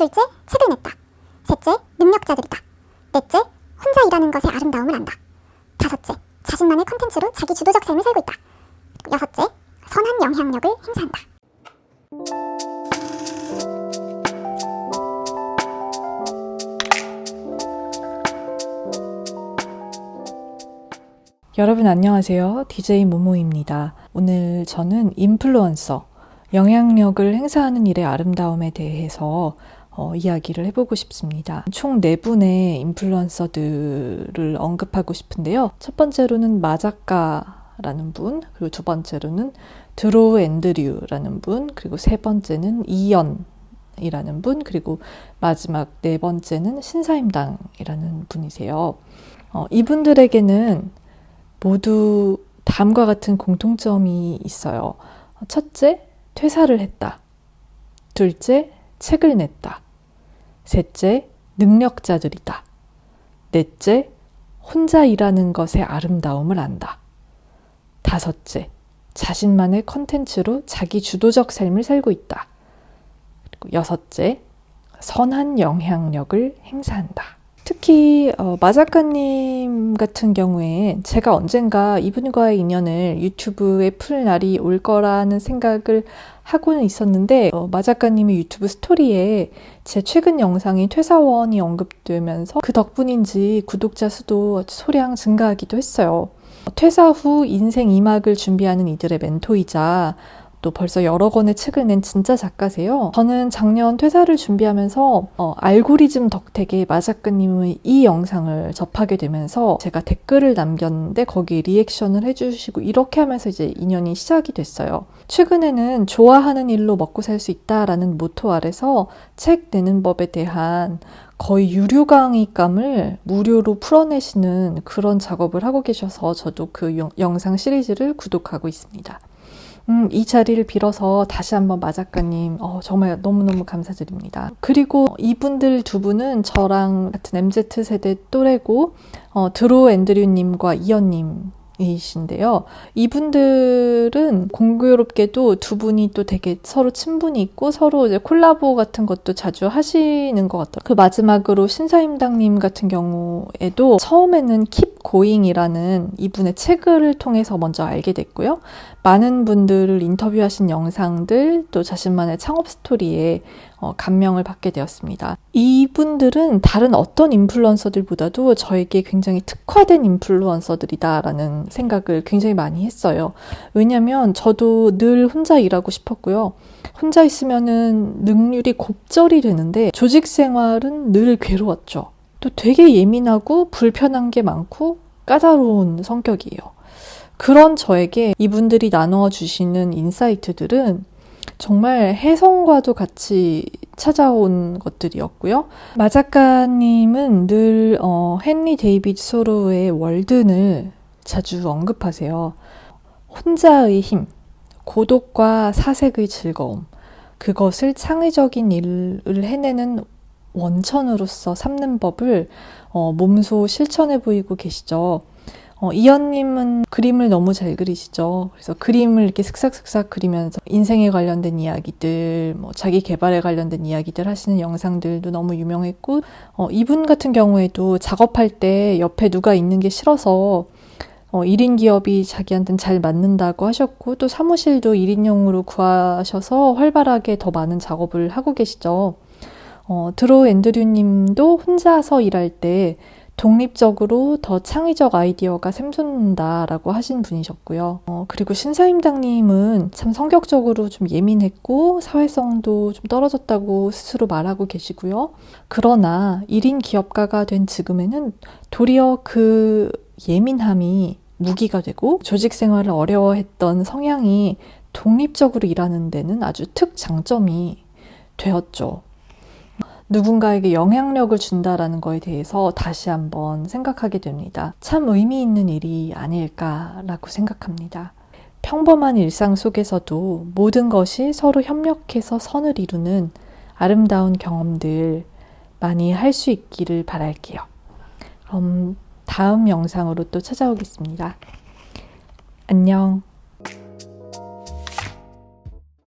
둘째, 책을 냈다. 셋째, 능력자들이다. 넷째, 혼자 일하는 것의 아름다움을 안다. 다섯째, 자신만의 컨텐츠로 자기 주도적 삶을 살고 있다. 여섯째, 선한 영향력을 행사한다. 여러분 안녕하세요. DJ 모모입니다. 오늘 저는 인플루언서, 영향력을 행사하는 일의 아름다움에 대해서 어, 이야기를 해보고 싶습니다. 총네 분의 인플루언서들을 언급하고 싶은데요. 첫 번째로는 마작가라는 분, 그리고 두 번째로는 드로우 앤드류라는 분, 그리고 세 번째는 이연 이라는 분, 그리고 마지막 네 번째는 신사임당이라는 분이세요. 어, 이분들에게는 모두 다음과 같은 공통점이 있어요. 첫째, 퇴사를 했다. 둘째, 책을 냈다. 셋째, 능력자들이다. 넷째, 혼자 일하는 것의 아름다움을 안다. 다섯째, 자신만의 컨텐츠로 자기 주도적 삶을 살고 있다. 그리고 여섯째, 선한 영향력을 행사한다. 특히 어, 마작가님 같은 경우에 제가 언젠가 이분과의 인연을 유튜브에 풀 날이 올 거라는 생각을 하고는 있었는데 어, 마작가님의 유튜브 스토리에 제 최근 영상인 퇴사원이 언급되면서 그 덕분인지 구독자 수도 소량 증가하기도 했어요. 퇴사 후 인생 2막을 준비하는 이들의 멘토이자 또 벌써 여러 권의 책을 낸 진짜 작가세요. 저는 작년 퇴사를 준비하면서 어, 알고리즘 덕택에 마작가님의 이 영상을 접하게 되면서 제가 댓글을 남겼는데 거기 리액션을 해주시고 이렇게 하면서 이제 인연이 시작이 됐어요. 최근에는 좋아하는 일로 먹고 살 수 있다라는 모토 아래서 책 내는 법에 대한 거의 유료 강의감을 무료로 풀어내시는 그런 작업을 하고 계셔서 저도 그 영, 영상 시리즈를 구독하고 있습니다. 음, 이 자리를 빌어서 다시 한번 마 작가님 어, 정말 너무너무 감사드립니다. 그리고 이분들 두 분은 저랑 같은 MZ세대 또래고 어, 드로 앤드류님과 이연님 이신데요. 이분들은 공교롭게도 두 분이 또 되게 서로 친분이 있고 서로 이제 콜라보 같은 것도 자주 하시는 것 같아요. 그 마지막으로 신사임당님 같은 경우에도 처음에는 Going이라는 이분의 책을 통해서 먼저 알게 됐고요. 많은 분들을 인터뷰하신 영상들 또 자신만의 창업 스토리에 어, 감명을 받게 되었습니다. 이분들은 다른 어떤 인플루언서들보다도 저에게 굉장히 특화된 인플루언서들이다라는 생각을 굉장히 많이 했어요. 왜냐면 저도 늘 혼자 일하고 싶었고요. 혼자 있으면은 능률이 곱절이 되는데 조직 생활은 늘 괴로웠죠. 또 되게 예민하고 불편한 게 많고 까다로운 성격이에요. 그런 저에게 이분들이 나누어 주시는 인사이트들은 정말 혜성과도 같이 찾아온 것들이었고요. 마작가님은 늘 어, 헨리 데이비드 소로의 월든을 자주 언급하세요. 혼자의 힘, 고독과 사색의 즐거움, 그것을 창의적인 일을 해내는 원천으로서 삼는 법을 어, 몸소 실천해 보이고 계시죠. 어, 이연님은 그림을 너무 잘 그리시죠. 그래서 그림을 이렇게 슥싹슥싹 그리면서 인생에 관련된 이야기들, 뭐 자기 개발에 관련된 이야기들 하시는 영상들도 너무 유명했고, 어, 이분 같은 경우에도 작업할 때 옆에 누가 있는 게 싫어서 어, 1인 기업이 자기한테는 잘 맞는다고 하셨고, 또 사무실도 1인용으로 구하셔서 활발하게 더 많은 작업을 하고 계시죠. 어, 드로 앤드류 님도 혼자서 일할 때 독립적으로 더 창의적 아이디어가 샘솟는다라고 하신 분이셨고요. 어, 그리고 신사임당님은 참 성격적으로 좀 예민했고 사회성도 좀 떨어졌다고 스스로 말하고 계시고요. 그러나 1인 기업가가 된 지금에는 도리어 그 예민함이 무기가 되고 조직 생활을 어려워했던 성향이 독립적으로 일하는 데는 아주 특장점이 되었죠. 누군가에게 영향력을 준다라는 거에 대해서 다시 한번 생각하게 됩니다. 참 의미 있는 일이 아닐까라고 생각합니다. 평범한 일상 속에서도 모든 것이 서로 협력해서 선을 이루는 아름다운 경험들 많이 할 수 있기를 바랄게요. 그럼 다음 영상으로 또 찾아오겠습니다. 안녕.